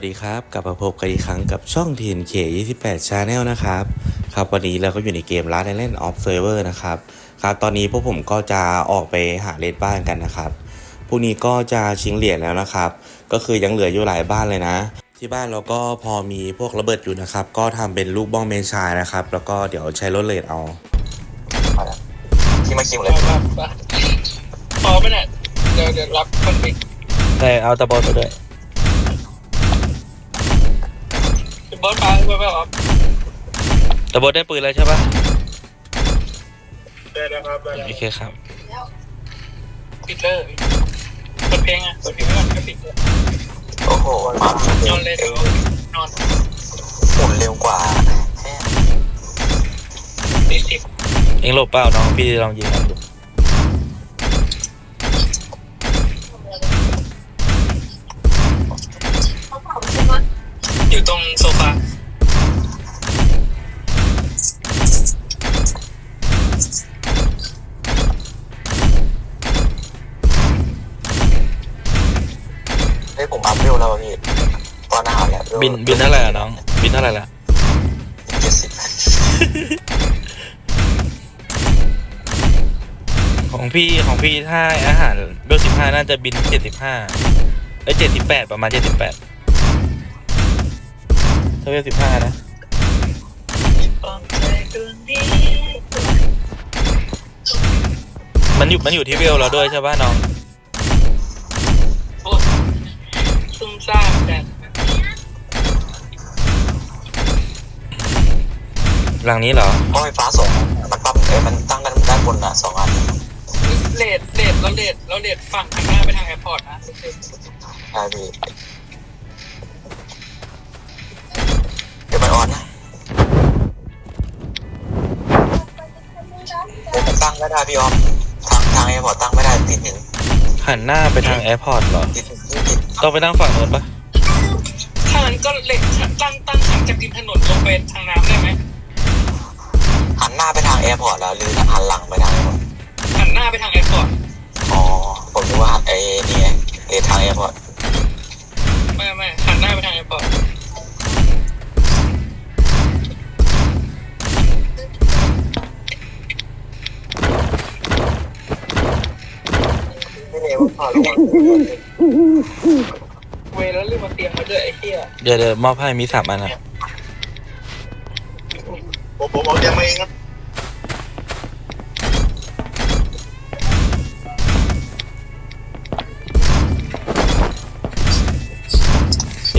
วัสดีครับ กลับมาพบกันอีกครั้งกับช่อง TNK 28 Channel นะครับ ครับ วันนี้เราก็อยู่ในเกม Last Island Observer นะครับ ครับ ตอนนี้พวกผมก็จะออกไปหาเลดบ้านกันนะครับพรุ่งนี้ก็จะชิงเหรียญแล้วนะครับ ก็คือยังเหลืออยู่หลายบ้านเลยนะ ที่บ้านเราก็พอมีพวกระเบิดอยู่นะครับ ก็ทำเป็นลูกบ้องเมนชายนะครับ แล้วก็เดี๋ยวใช้รถเลดเอาที่มาคิวไปเลยไปไปพอไหมเนี่ยเดี๋ยวเดี๋ยวรับคนปิดแต่เอาตะบอลไปด้วย บอสไปไปไปครับตะบอลได้ปืนแล้วใช่ปะได้แล้วครับได้แล้วโอเคครับ ปิดเลยเปิดเพลงอะเปิดเพลงไว้ก่อนก็ปิดเลยโอ้โหมานอนเลยเดี๋ยวนอนหมุนเร็วกว่าแค่สี่สิบเองหลบเปล่าน้องพี่ลองยิงมันดูอยู่ตรง บินบินเท่าไหร่อะน้อง บินเท่าไหร่ละเจ็ดสิบของพี่ของพี่ถ้าอาหารเบลสิบห้าน่าจะบินเจ็ดสิบห้าเอ้ยเจ็ดสิบแปดประมาณเจ็ดสิบแปดถ้าเบลสิบห้านะมันอยู่มันอยู่ที่เวลเราด้วยใช่ป่ะน้อง หลังนี้เหรอห้องไฟฟ้าสองมันปั๊มเอ้ยมันตั้งกันด้านบนอะสองอันเลดเลดเราเลดเราเลดฝั่งทางหน้าไปทางแอร์พอร์ตนะใช่พี่เดี๋ยวมันออนนะเดี๋ยวมันตั้งไม่ได้พี่ออมทางทางไอ้พอตั้งไม่ได้ติดหินหันหน้าไปทางแอร์พอร์ตเหรอติดหินติดต้องไปนั่งฝั่งโน้นปะถ้างั้นก็เลดตั้งตั้งทางจากริมถนนลงไปทางน้ำได้ไหม หันหน้าไปทางแอร์พอร์ตแล้วหรือหันหลังไปทางแอร์พอร์ตหันหน้าไปทางแอร์พอร์ตอ๋อผมนึกว่าไอ้นี่ไงเรทางแอร์พอร์ตไม่ไม่หันหน้าไปทางแอร์พอร์ตไม่เร็วพอระวังเวรแล้วลืมมาเตรียมมาด้วยไอ้เหี้ยเดี๋ยวเดี๋ยวมอบให้มีสามอันนะผมผมเอาเตรียมมาเองครับ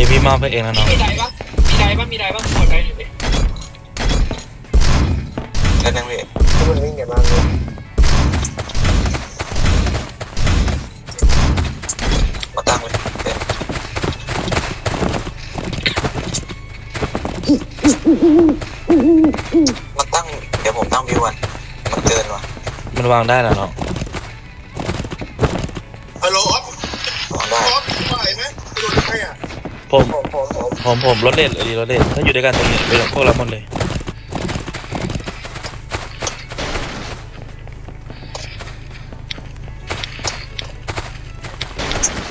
พี่มอบให้เองนะน้องมีไดปะมีไดปะมีไดปะกดไดอยู่ดิแล้วนั่งพี่มันวิ่งกันมากเลยมาตั้งเลยเดี๋ยวมันตั้งเดี๋ยวผมตั้งวิวก่อนมันเกินว่ะมันวางได้แล้วน้อง ผมผมผมผมผมผมรถเล่นเลยดีรถเล่นถ้าอยู่ด้วยกันตรงนี้เป็นพวกเราหมดเลย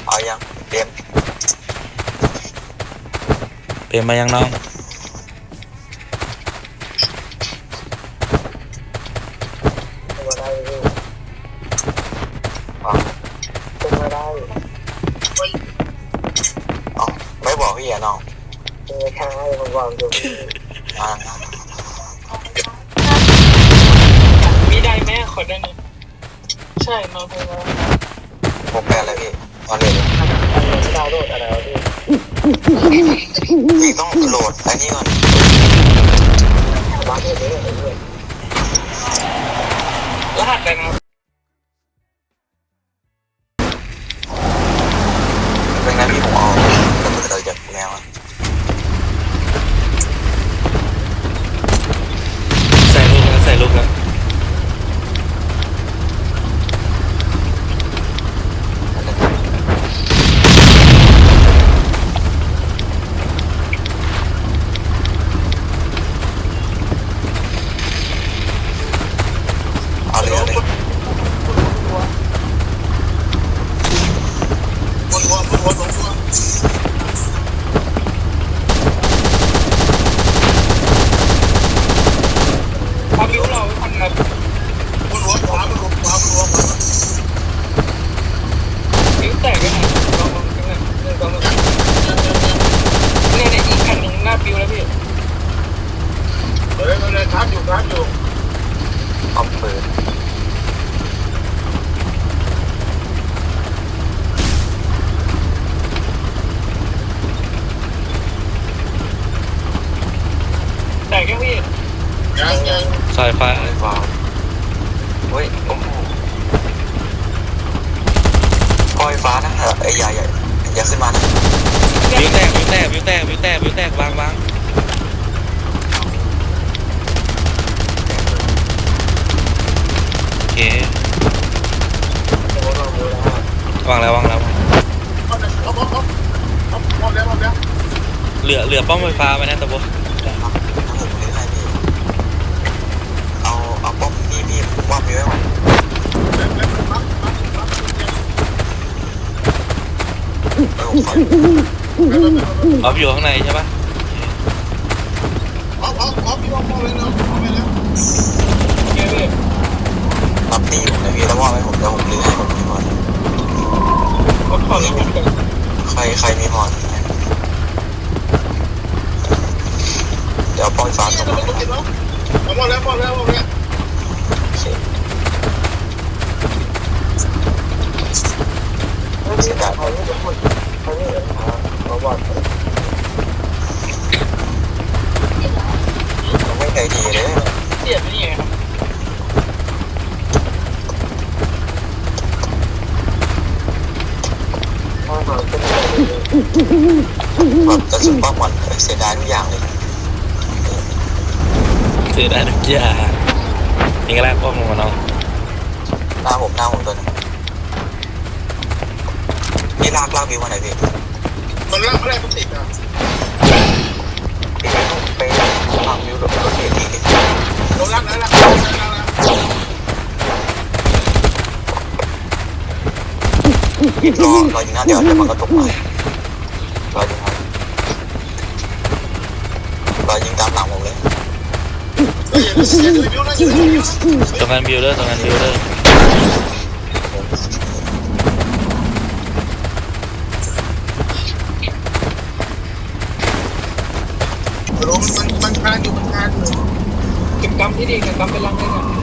เอายังเตรียมเตรียมมายังน้อง มบอกอยู่อ่ามีไดไหมขอได้หนึ่งใช่นอนไปแล้วผมแปลแล้วพี่ตอนเรียนไม่ดาวน์โหลดอะไรวะพี่พี่ต้องโหลดไอ้นี่ก่อน เอาเอาแล้วเอาแล้วเหลือเหลือป้อมไฟฟ้าไว้นะตะโบครับผมเลยให้พี่เอาเอาป้อมพี่พี่ว่าพี่ไว้ก่อนแล้วแล้วมันปั๊บปั๊บปั๊บเออผมขอออฟอยู่ข้างในใช่ปะเอาเอาเอาพี่ว่าพอเลยเนาะเอาไปแล้วเกพี่รับตีผมนะพี่แล้วว่าไว้ผมเดี๋ยวผมลื้อให้ผมมีหมอนรถถอดรถก่อนใครใครมีหมอนเดี๋ยวปล่อยฟาตรงเอามาไปนะครับเอาพอแล้วแล้วแล้วเสียดายเขาไม่ได้พูดเขาไม่ได้ถามเขาบอกไม่ใจดีเลยเสียบนี่ไงครับแบบจะสุดป้องมันเสียดายทุกอย่างเลย ซื้อได้ทุกอย่างนี่ก็แรกป้อมลงมาน้องหน้าผมหน้าผมตัวนึงนี่ลากลากวิวมาไหนพี่มันรับไม่ได้มันติดอะพี่ไปลากวิวรถรถเอทีเราลักแล้วลักแล้วลักรอรอยิงหน้าเดี๋ยวเดี๋ยวมันก็ตกมารอยิงครับรอยิงตามหลังผมเลย เฮ้ยอย่าอย่าดูวิวนะอย่าดูวิวนะ ตรงนั้นบิวเดอร์ตรงนั้นบิวเดอร์ลมมันมันคานอยู่มันคานอยู่เก็บกำที่ดีเก็บกำเป็นลังเลยน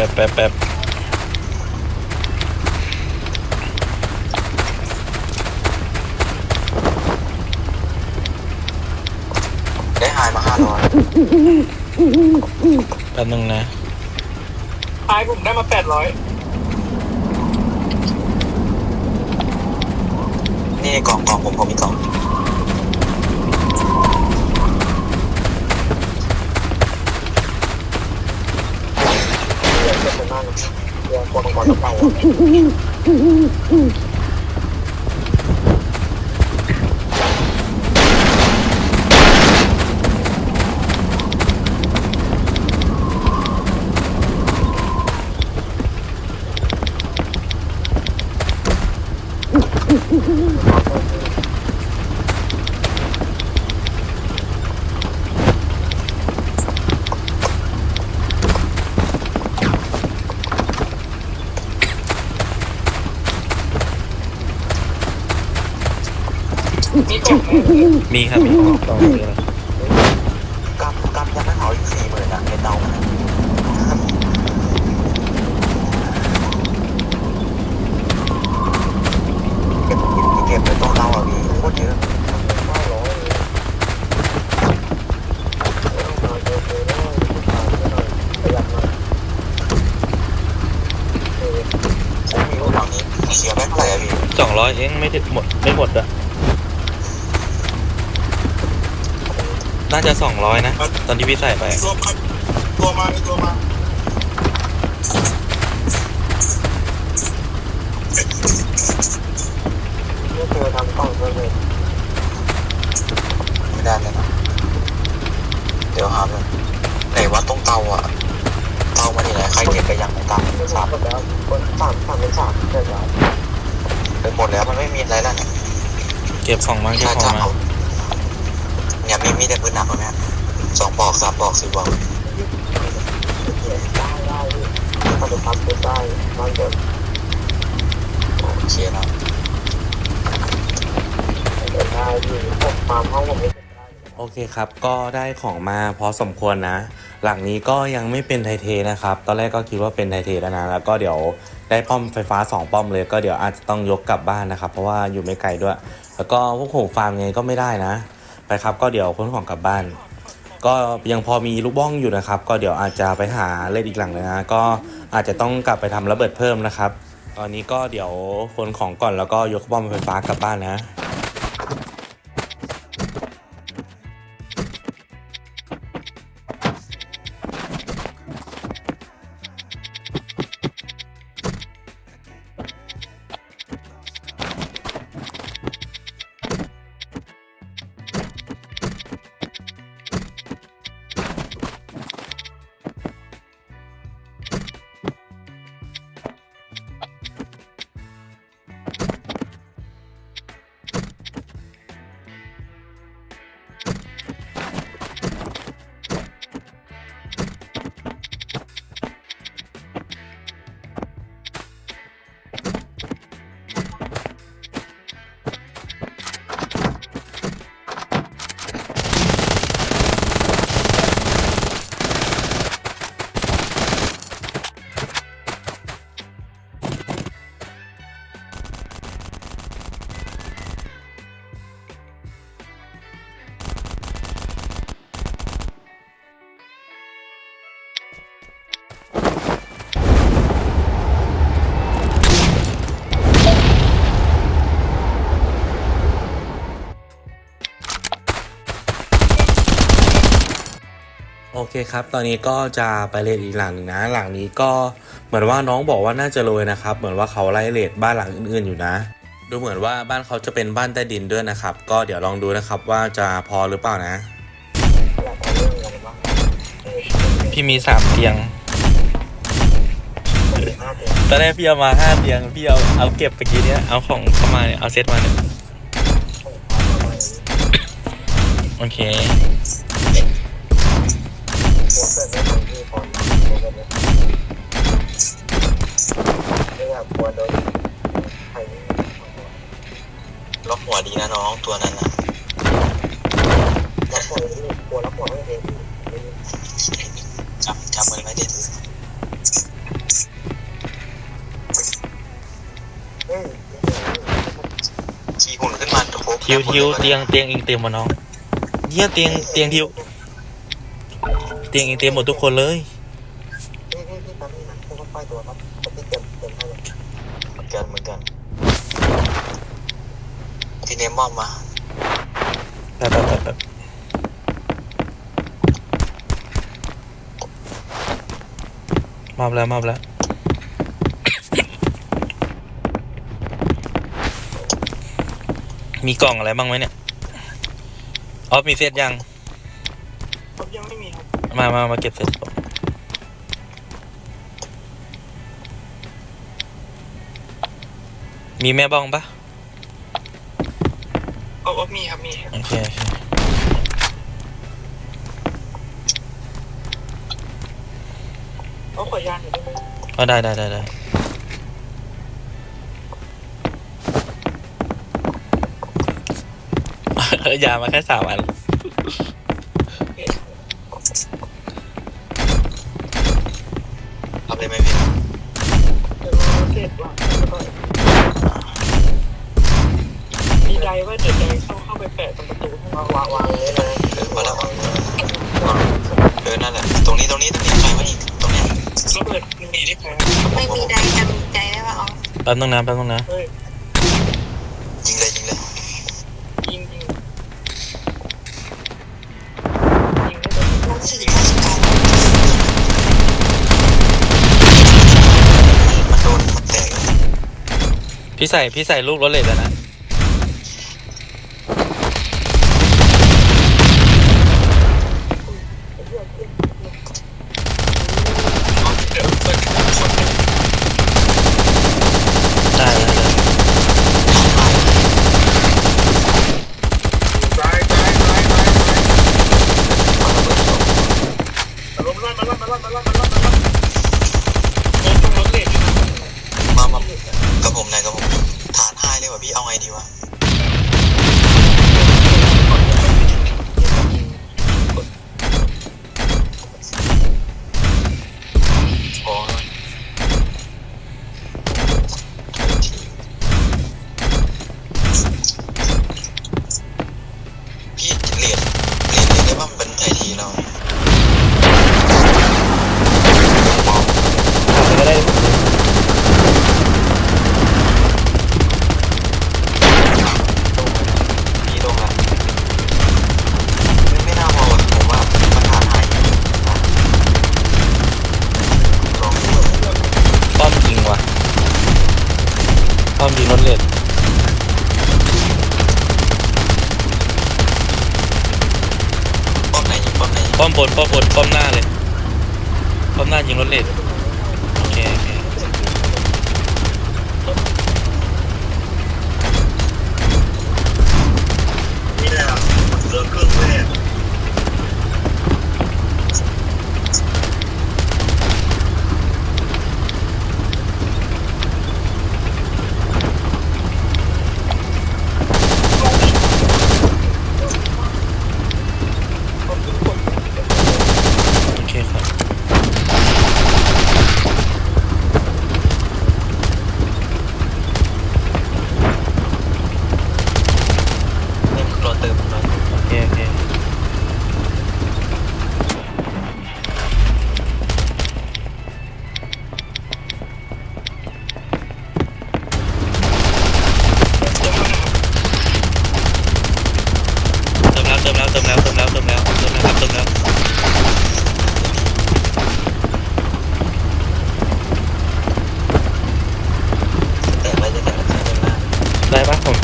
ป๊บแป๊บแป๊บแป๊บได้หายมาห้าร้อยแป๊บนึงนะท้ายผมได้มาแปดร้อยนี่กล่องกล่องผมผมมีกล่อง เรียนเป็นมากเรียนคนก่อนต้องไปอ่ มีครับมีของต่อเยอะกำกำยังไม่เผาอีกสี่หมื่นอะในเตามันอะเก็บเก็บเก็บไปตรงเตาอะพี่โคตรเยอะห้าร้อเลยต้อมาเจอเจอแล้วประหยัดหน่อยเออผมมีรูปฝั่งนี้เสียไปเท่าไหร่อะพี่สองร้อยเองไม่ได้หมดไม่หมดอะ น่าจะสองร้อยนะ ตอนที่พี่ใส่ไป ตัวมาตัวมาตัวมาไม่เคยทำกล้องเลยไม่ได้เลยนะเดี๋ยวหาเลยไหนว่าตรงเตาอะ เตามันอยู่ไหนใครเก็บไปยังของเตาสามหมดแล้วคนสามสามเป็นสามเกิดแล้วไปหมดแล้วมันไม่มีอะไรแล้วเนี่ยเก็บของมาเก็บใช่ของจะมาเอา มีแต่ปืนหนักตรงเนี้ยสองบอกสามบอกสี่บอกโอเคนะโอเคครับ ก็ได้ของมาพอสมควรนะ หลังนี้ก็ยังไม่เป็นไทเทนะครับ ตอนแรกก็คิดว่าเป็นไทเทแล้วนะ แล้วก็เดี๋ยวได้ป้อมไฟฟ้า 2 ป้อมเลย ก็เดี๋ยวอาจจะต้องยกกลับบ้านนะครับ เพราะว่าอยู่ไม่ไกลด้วย แล้วก็พวกผมฟาร์มไงก็ไม่ได้นะ ไปครับ ก็เดี๋ยวขนของกลับบ้าน ก็ยังพอมีลูกบ้องอยู่นะครับ ก็เดี๋ยวอาจจะไปหาเล่นอีกหลังเลยนะก็อาจจะต้องกลับไปทำระเบิดเพิ่มนะครับ ตอนนี้ก็เดี๋ยวขนของก่อนแล้วก็ยกบ้องไฟฟ้ากลับบ้านนะ โอเคครับ ตอนนี้ก็จะไปเลดอีกหลังนึงนะ หลังนี้ก็เหมือนว่าน้องบอกว่าน่าจะโรยนะครับ เหมือนว่าเขาไล่เลดบ้านหลังอื่นๆอยู่นะ ดูเหมือนว่าบ้านเขาจะเป็นบ้านใต้ดินด้วยนะครับ ก็เดี๋ยวลองดูนะครับว่าจะพอหรือเปล่านะ พี่มีสามเตียง ตอนแรกพี่เอามาห้าเตียง พี่เอาเอาเก็บไปกี้เนี้ยเอาของเข้ามาเนี่ย เอาเซตมาเนี่ย โอเค ล็อกหัวดีนะน้องตัวนั้นนะจับจับมือไม่ได้ถือขี่หุ่นขึ้นมาโคทิวทิวเตียงเตียงเองเต็มหมดน้องเยี่ยเตียงเตียงทิว เตียงเองเต็มหมดทุกคนเลย เหมือนกันเหมือนกันที่เนมม อมมาแบบแบบแบบแบบมอบแล้วมอบแล้ว มีกล่องอะไรบ้างไหมเนี่ยออฟมีเซตยัง ผมยังไม่มีครับมามามาเก็บเซตก่อนมีแม่บ้องปะเอาเอา มีครับมีโอเคโอเคเอาขอยานหน่อยได้ไหมเอาได้ได้ได้ได้ยามาแค่สามอัน ป๊บนึงนะแป๊บนึงนะเฮ้ยยิงเลยยิงเลยยิงยิงยิงได้เลยลูกสี่ราชการมันโดนมันแตกเลยพี่ใส่พี่ใส่ลูกรถเหล็กแล้วนะ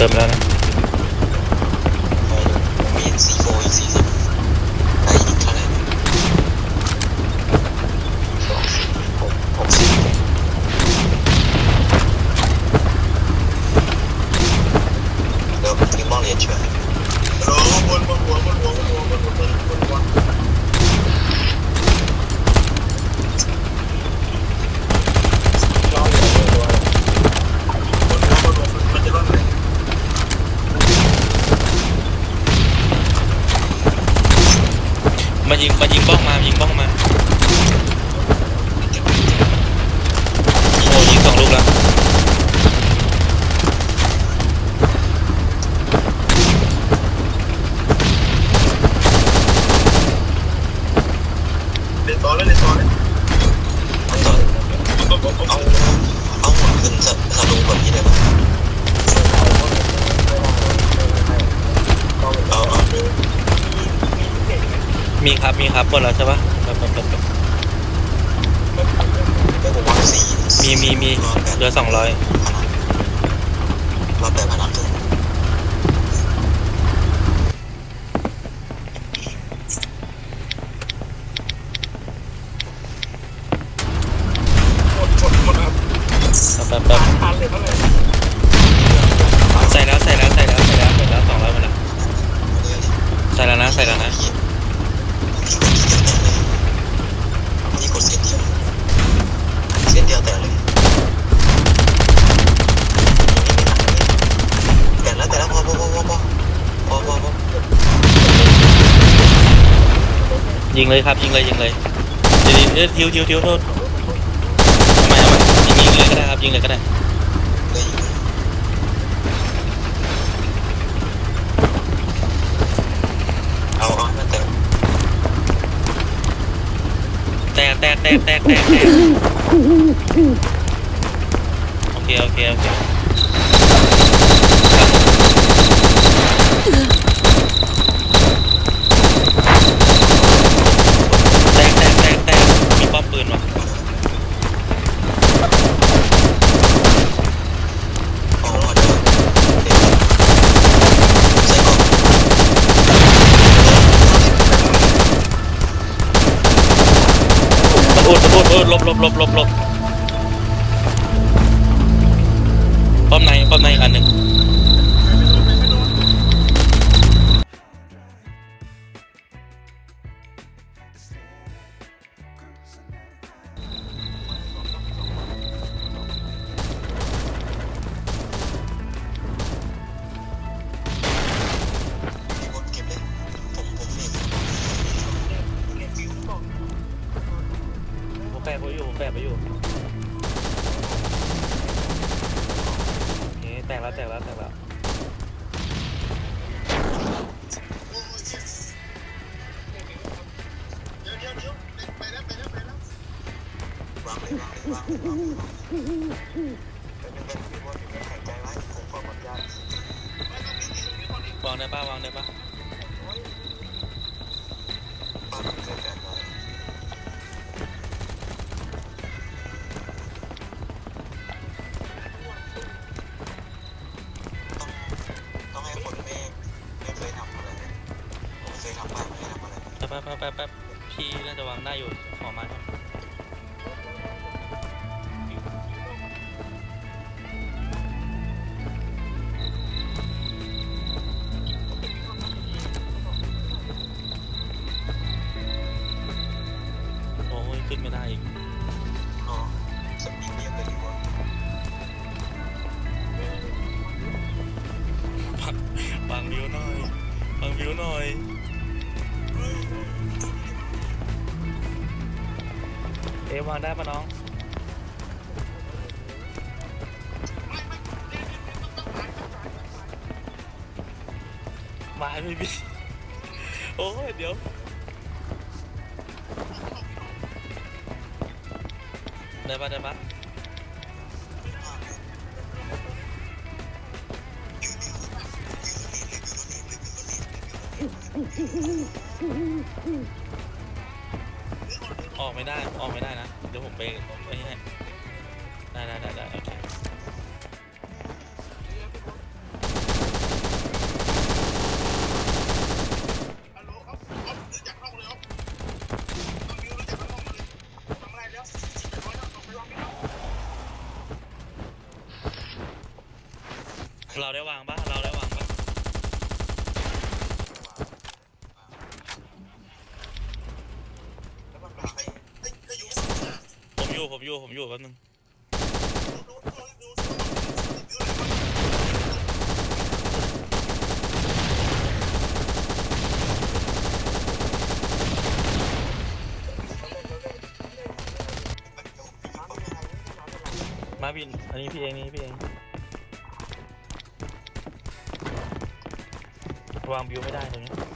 Dobra, dobra. ครับมีครับหมดแล้วใช่ปะมีมีมีเหลือสองร้อย ยิงเลยครับยิงเลยยิงเลยเดี๋ยวเดี๋ยวทิวทิวทิวโทษทำไมทำไมยิงยิงเลยก็ได้ครับยิงเลยก็ได้เอาอามาเติมแตกแตกแตกแตกแตกแตกโอเคโอเคโอเค อหลบลบลบลบลบป้อมในป้อมในอันหนึ่ง ได้ปะวางได้ปะ เอะวางได้ปะน้อง มาไม่มีโอ้ยเดี๋ยว ได้ปะได้ปะอ ไม่ได้ออกไม่ได้นะเดี๋ยวผมไปไอ้นี่ให้ได้ได้ได้ได้โอเคฮัลโหลครับออฟรู้จักห้องเลยออฟน้องมิวรู้จักห้องเลยทำอะไรแล้วเรียบร้อยแล้วส่งไปวางพี่น้องเราได้วางปะเราได้วางปะ แล้วมันวางไอ้ ไอ้ไอ้อยู่ที่ไหน ผม อยู่ผมอยู่ผมอยู่แป๊บนึงมาบิน อันนี้พี่เองนี่พี่เองวางบิวไม่ได้ตรงนี้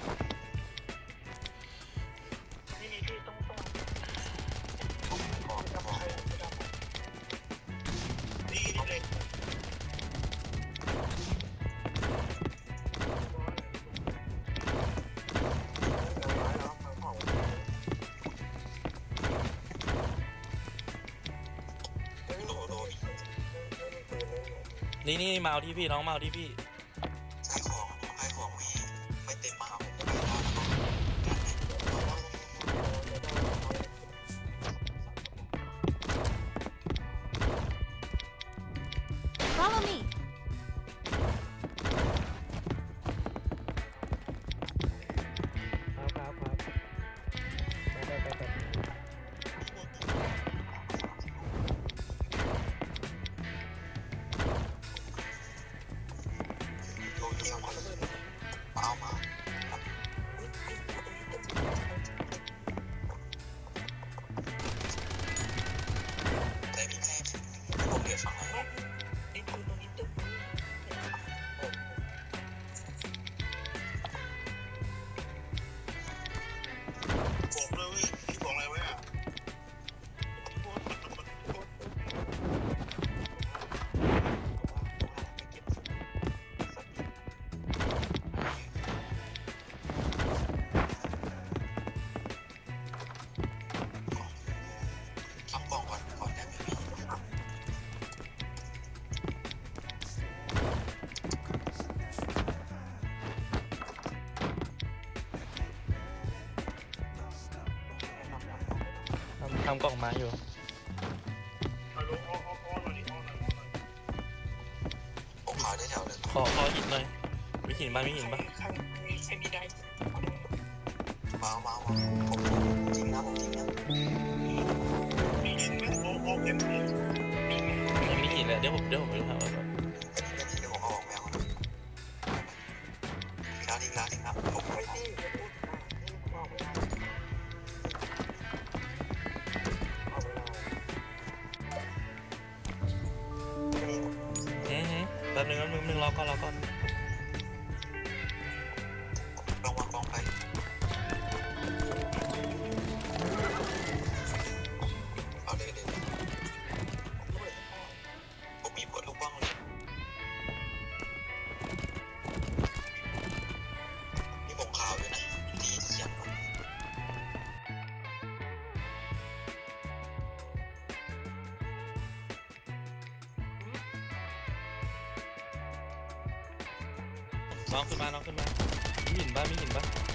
นี่นี่มาเอาที่พี่น้องมาเอาที่พี่ ทำทำกล่องไม้อยู่ฮัลโหลอออออหน่อยดิออหน่อยออหน่อยผมขาวได้แถวเลยขอขอหินหน่อย มีหินปะมีหินปะใครมีใครมีได้มามามาผมจริงนะผมจริงนะมีหินไหมโอโอเต็มเลยยังมีหินเลยเดี๋ยวผมเดี๋ยวผมไปดูครับว่า น้องขึ้นมา น้องขึ้นมามีหินบ้างมีหินบ้าง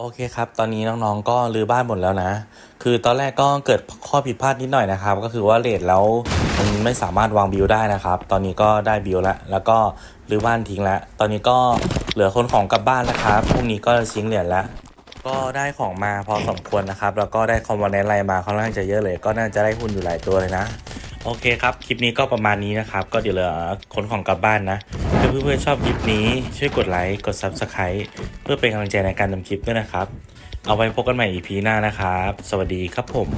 โอเคครับ ตอนนี้น้องๆ ก็รื้อบ้านหมดแล้วนะ คือตอนแรกก็เกิดข้อผิดพลาดนิดหน่อยนะครับ ก็คือว่าเลทแล้วมันไม่สามารถวางบิลได้นะครับ ตอนนี้ก็ได้บิลแล้ว แล้วก็รื้อบ้านทิ้งแล้ว ตอนนี้ก็เหลือคนของกลับบ้านนะครับ พรุ่งนี้ก็ชิงเหรียญแล้ว ก็ได้ของมาพอสมควรนะครับ แล้วก็ได้คอมโพเนนต์อะไรมาค่อนข้างจะเยอะเลย ก็น่าจะได้หุ้นอยู่หลายตัวเลยนะ โอเคครับ คลิปนี้ก็ประมาณนี้นะครับ ก็เดี๋ยวเหลือขนของกลับบ้านนะ เพื่อนๆชอบคลิปนี้ ช่วยกดไลค์ กด Subscribe เพื่อเป็นกำลังใจในการทำคลิปด้วยนะครับ เอาไว้พบกันใหม่ EP หน้านะครับ สวัสดีครับผม